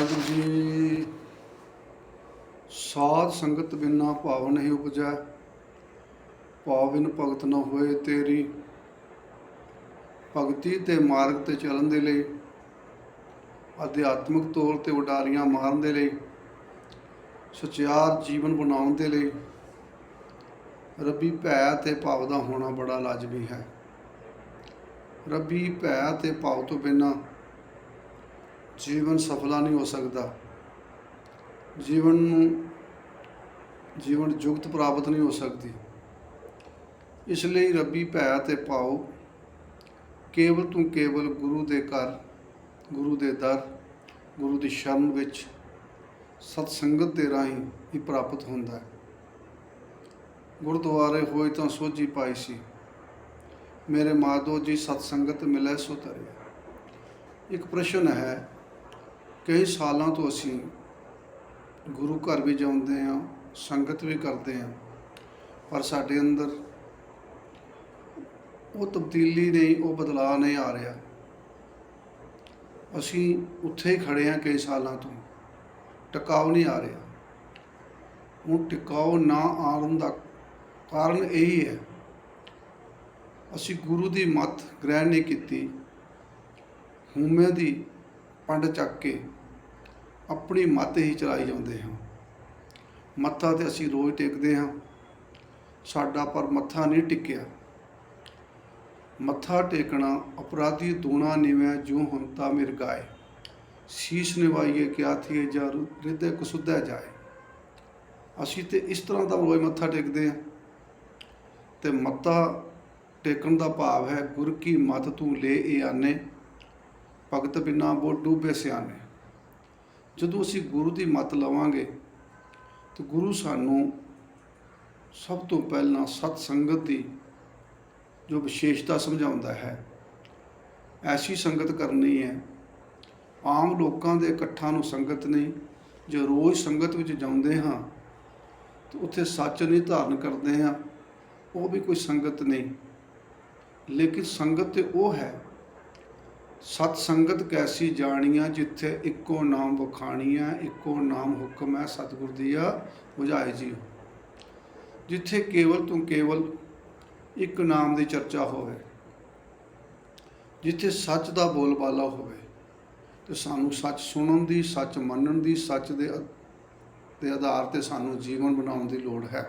ਵਾਹਿਗੁਰੂ ਜੀ। ਸਾਧ ਸੰਗਤ ਬਿਨਾ ਭਾਵ ਨਹੀਂ ਉਪਜੈ। ਭਾਵ ਬਿਨ ਭਗਤ ਨਾ ਹੋਏ ਤੇਰੀ। ਭਗਤੀ ਤੇ ਮਾਰਗ ਤੇ ਚੱਲਣ ਦੇ ਲਈ, ਅਧਿਆਤਮਿਕ ਤੌਰ ਤੇ ਉਡਾਰੀਆਂ ਮਾਰਨ ਦੇ ਲਈ ਸੁਚਿਆਰ ਜੀਵਨ ਬਣਾਉਣ ਦੇ ਲਈ, ਰੱਬੀ ਭੈ ਤੇ ਭਾਵ ਦਾ ਹੋਣਾ ਬੜਾ ਲਾਜ਼ਮੀ ਹੈ। ਰੱਬੀ ਭੈ ਤੇ ਭਾਵ ਤੋਂ ਬਿਨਾਂ ਜੀਵਨ ਸਫਲਾ ਨਹੀਂ ਹੋ ਸਕਦਾ। ਜੀਵਨ ਨੂੰ ਜੀਵਨ ਜੁਗਤ ਪ੍ਰਾਪਤ ਨਹੀਂ ਹੋ ਸਕਦੀ। ਇਸ ਲਈ ਰੱਬੀ ਭੈ ਤੇ ਪਾਓ ਕੇਵਲ ਤੂੰ ਕੇਵਲ ਗੁਰੂ ਦੇ ਘਰ, ਗੁਰੂ ਦੇ ਦਰ, ਗੁਰੂ ਦੀ ਸ਼ਰਨ ਵਿੱਚ ਸਤ ਸੰਗਤ ਦੇ ਰਾਹੀਂ ਹੀ ਪ੍ਰਾਪਤ ਹੁੰਦਾ ਹੈ। ਗੁਰਦੁਆਰੇ ਹੋਏ ਤਾਂ ਸੋਝੀ ਪਾਈ ਸੀ। ਮੇਰੇ ਮਾਧੋ ਜੀ ਸਤ ਸੰਗਤ ਮਿਲੇ ਸੋ ਤਰੇ। ਇੱਕ ਪ੍ਰਸ਼ਨ ਹੈ ਕਈ ਸਾਲਾਂ ਤੋਂ ਅਸੀਂ ਗੁਰੂ ਘਰ ਵੀ ਜਾਂਦੇ ਹਾਂ, ਸੰਗਤ ਵੀ ਕਰਦੇ ਹਾਂ, ਪਰ ਸਾਡੇ ਅੰਦਰ ਉਹ ਤਬਦੀਲੀ ਨਹੀਂ, ਉਹ ਬਦਲਾਅ ਨਹੀਂ ਆ ਰਿਹਾ। ਅਸੀਂ ਉੱਥੇ ਹੀ ਖੜੇ ਹਾਂ ਕਈ ਸਾਲਾਂ ਤੋਂ। ਟਿਕਾਉ ਨਹੀਂ ਆ ਰਿਹਾ। ਹੁਣ ਟਿਕਾਉ ਨਾ ਆਉਣ ਦਾ ਕਾਰਨ ਇਹੀ ਹੈ। ਅਸੀਂ ਗੁਰੂ ਦੀ ਮੱਤ ਗ੍ਰਹਿਣ ਨਹੀਂ ਕੀਤੀ। ਹਉਮੈ ਦੀ ਪੰਡ ਚੱਕ ਕੇ ਆਪਣੀ ਮੱਤ ਹੀ ਚਲਾਈ ਜਾਂਦੇ ਹਾਂ। ਮੱਥਾ ਤੇ ਅਸੀਂ ਰੋਜ਼ ਟੇਕਦੇ ਹਾਂ। ਸਾਡਾ ਪਰ ਮੱਥਾ ਨਹੀਂ ਟਿਕਿਆ। ਮੱਥਾ ਟੇਕਣਾ ਅਪਰਾਧੀ ਦੂਣਾ ਨਿਵੇਂ ਜੋ ਹੰਤਾ ਮਿਰ ਗਾਏ। ਸੀਸ ਨਿਵਾਈਏ ਕਿਆ ਥੀਏ ਜਾ ਰਿਦੇ ਕੁਸੁੱਧਾ ਜਾਏ। ਅਸੀਂ ਤੇ ਇਸ ਤਰ੍ਹਾਂ ਦਾ ਰੋਜ਼ ਮੱਥਾ ਟੇਕਦੇ ਹਾਂ। ਤੇ ਮੱਥਾ ਟੇਕਣ ਦਾ ਭਾਵ ਹੈ, ਗੁਰ ਕੀ ਮੱਤ ਤੂੰ ਲੈ ਏ ਆਨੇ, ਭਗਤ ਬਿਨਾ ਬੋ ਡੂਬੇ ਸਿਆਨੇ। ਜਦੋਂ ਅਸੀਂ ਗੁਰੂ ਦੀ ਮਤ ਲਵਾਂਗੇ, ਤੇ ਗੁਰੂ ਸਾਨੂੰ ਸਭ ਤੋਂ ਪਹਿਲਾਂ ਸਤ ਸੰਗਤ ਦੀ ਜੋ ਵਿਸ਼ੇਸ਼ਤਾ ਸਮਝਾਉਂਦਾ ਹੈ, ਐਸੀ ਸੰਗਤ ਕਰਨੀ ਹੈ, ਆਮ ਲੋਕਾਂ ਦੇ ਇਕੱਠਾਂ ਨੂੰ ਸੰਗਤ ਨਹੀਂ, ਜੋ ਰੋਜ਼ ਸੰਗਤ ਵਿੱਚ ਜਾਂਦੇ ਹਾਂ, ਤੇ ਉੱਥੇ ਸੱਚ ਨਹੀਂ ਧਾਰਨ ਕਰਦੇ ਹਾਂ, ਉਹ ਵੀ ਕੋਈ ਸੰਗਤ ਨਹੀਂ। ਲੇਕਿਨ ਸੰਗਤ ਤੇ ਉਹ ਹੈ ਸਤ ਸੰਗਤ ਕੈਸੀ ਜਾਣੀਆਂ ਜਿੱਥੇ ਇੱਕੋ ਨਾਮ ਵਖਾਣੀਆਂ ਇੱਕੋ ਨਾਮ ਹੁਕਮ ਹੈ ਸਤਿਗੁਰ ਦੀਆ ਬੁਝਾਏ ਜੀ ਜਿੱਥੇ ਕੇਵਲ ਤੋਂ ਕੇਵਲ ਇੱਕ ਨਾਮ ਦੀ ਚਰਚਾ ਹੋਵੇ, ਜਿੱਥੇ ਸੱਚ ਦਾ ਬੋਲਬਾਲਾ ਹੋਵੇ, ਤੇ ਸਾਨੂੰ ਸੱਚ ਸੁਣਨ ਦੀ, ਸੱਚ ਮੰਨਣ ਦੀ, ਸੱਚ ਦੇ ਦੇ ਆਧਾਰ ਤੇ ਸਾਨੂੰ ਜੀਵਨ ਬਣਾਉਣ ਦੀ ਲੋੜ ਹੈ।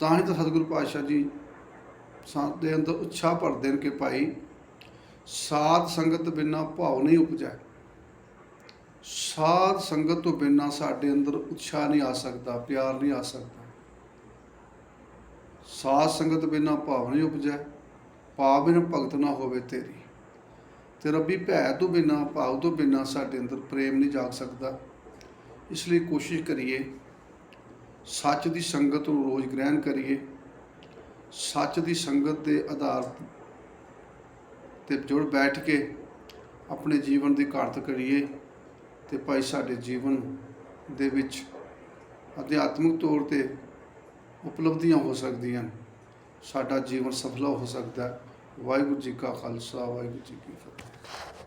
ਤਾਂ ਹੀ ਤਾਂ ਸਤਿਗੁਰੂ ਪਾਤਸ਼ਾਹ ਜੀ ਸਾਡੇ ਅੰਦਰ ਉਤਸ਼ਾਹ ਭਰਦੇ ਨੇ ਕਿ ਭਾਈ ਸਾਧ ਸੰਗਤ ਬਿਨਾ ਭਾਵ ਨਹੀਂ ਉਪਜੈ ਸਾਧ ਸੰਗਤ ਤੋਂ ਬਿਨਾ ਸਾਡੇ ਅੰਦਰ ਉਤਸ਼ਾਹ ਨਹੀਂ ਆ ਸਕਦਾ, ਪਿਆਰ ਨਹੀਂ ਆ ਸਕਦਾ। ਸਾਧ ਸੰਗਤ ਬਿਨਾ ਭਾਵ ਨਹੀਂ ਉਪਜੈ ਭਾਵ ਬਿਨ ਭਗਤ ਨਾ ਹੋਵੇ ਤੇਰੀ। ਤੇ ਰੱਬੀ ਭੈ ਤੋਂ ਬਿਨਾ ਭਾਵ ਤੋਂ ਬਿਨਾ ਸਾਡੇ ਅੰਦਰ ਪ੍ਰੇਮ ਨਹੀਂ ਜਾਗ ਸਕਦਾ। ਇਸ ਲਈ ਕੋਸ਼ਿਸ਼ ਕਰੀਏ, ਸੱਚ ਦੀ ਸੰਗਤ ਨੂੰ ਰੋਜ਼ ਗ੍ਰਹਿਣ ਕਰੀਏ। ਸੱਚ ਦੀ ਸੰਗਤ ਦੇ ਆਧਾਰ ਤੇ ਜੁੜ ਬੈਠ ਕੇ ਆਪਣੇ ਜੀਵਨ ਦੀ ਕਾਰਤ ਕਰੀਏ ਤੇ ਭਾਈ ਸਾਡੇ ਜੀਵਨ ਦੇ ਵਿੱਚ ਅਧਿਆਤਮਿਕ ਤੌਰ ਤੇ ਉਪਲਬਧੀਆਂ ਹੋ ਸਕਦੀਆਂ ਸਾਡਾ ਜੀਵਨ ਸਫਲਾ ਹੋ ਸਕਦਾ ਹੈ। ਵਾਹਿਗੁਰੂ ਜੀ ਕਾ ਖਾਲਸਾ, ਵਾਹਿਗੁਰੂ ਜੀ ਕੀ ਫਤਿਹ